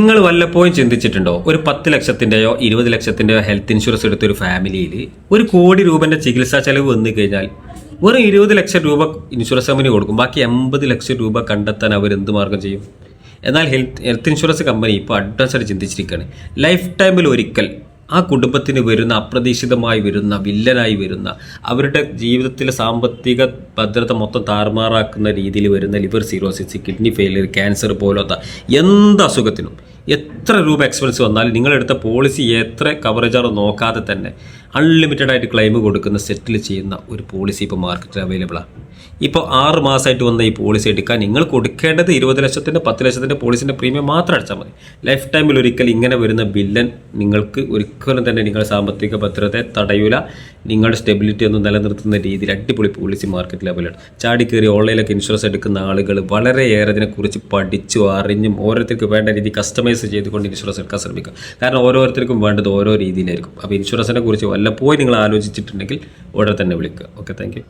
നിങ്ങൾ വല്ലപ്പോഴും ചിന്തിച്ചിട്ടുണ്ടോ? ഒരു പത്ത് ലക്ഷത്തിന്റെയോ ഇരുപത് ലക്ഷത്തിന്റെയോ ഹെൽത്ത് ഇൻഷുറൻസ് എടുത്ത ഒരു ഫാമിലിയിൽ ഒരു കോടി രൂപന്റെ ചികിത്സാ ചെലവ് വന്നു കഴിഞ്ഞാൽ വെറും ഇരുപത് ലക്ഷം രൂപ ഇൻഷുറൻസ് കമ്പനി കൊടുക്കും. ബാക്കി എൺപത് ലക്ഷം രൂപ കണ്ടെത്താൻ അവർ എന്ത് മാർഗം ചെയ്യും? എന്നാൽ ഹെൽത്ത് ഹെൽത്ത് ഇൻഷുറൻസ് കമ്പനി ഇപ്പോൾ അഡ്വാൻസായിട്ട് ചിന്തിച്ചിരിക്കുകയാണ്. ലൈഫ് ടൈമിൽ ഒരിക്കൽ ആ കുടുംബത്തിന് വരുന്ന അപ്രതീക്ഷിതമായി വരുന്ന വില്ലനായി വരുന്ന അവരുടെ ജീവിതത്തിലെ സാമ്പത്തിക ഭദ്രത മൊത്തം താറുമാറാക്കുന്ന രീതിയിൽ വരുന്ന liver cirrhosis kidney failure cancer പോലത്തെ എന്ത് അസുഖത്തിനും എത്ര രൂപ എക്സ്പെൻസ് വന്നാലും നിങ്ങളെടുത്ത പോളിസി എത്ര കവറേജാണ് നോക്കാതെ തന്നെ. അൺലിമിറ്റഡ് ആയിട്ട് ക്ലെയിം കൊടുക്കുന്ന സെറ്റിൽ ചെയ്യുന്ന ഒരു പോളിസി ഇപ്പോൾ മാർക്കറ്റിൽ അവൈലബിളാണ് ഇപ്പോൾ ആറ് മാസമായിട്ട് വന്ന ഈ പോളിസി എടുക്കാൻ നിങ്ങൾ കൊടുക്കേണ്ടത് ഇരുപത് ലക്ഷത്തിന്റെ പത്ത് ലക്ഷത്തിന്റെ പോളിസിന്റെ പ്രീമിയം മാത്രം അടച്ചാൽ മതി. ലൈഫ് ടൈമിൽ ഒരിക്കൽ ഇങ്ങനെ വരുന്ന ബില്ലൻ നിങ്ങൾക്ക് ഒരിക്കലും തന്നെ നിങ്ങൾ സാമ്പത്തിക ഭദ്രതയെ തടയൂല. നിങ്ങളുടെ സ്റ്റെബിലിറ്റി ഒന്നും നിലനിർത്തുന്ന രീതിയിൽ അടിപൊളി പോളിസി മാർക്കറ്റ് ലെവലാണ് ചാടി കയറി ഓൺലൈനിലൊക്കെ ഇൻഷുറൻസ് എടുക്കുന്ന ആളുകൾ വളരെയേറെ ഇതിനെക്കുറിച്ച് പഠിച്ചു അറിഞ്ഞും ഓരോരുത്തർക്ക് വേണ്ട രീതി കസ്റ്റമൈസ് ചെയ്തുകൊണ്ട് ഇൻഷുറൻസ് എടുക്കാൻ ശ്രമിക്കുക. കാരണം ഓരോരുത്തർക്കും വേണ്ടത് ഓരോ രീതിയിലായിരിക്കും. അപ്പോൾ ഇൻഷുറൻസിനെ കുറിച്ച് വല്ലപ്പോഴും നിങ്ങൾ ആലോചിച്ചിട്ടുണ്ടെങ്കിൽ ഉടനെ തന്നെ വിളിക്കുക. Okay thank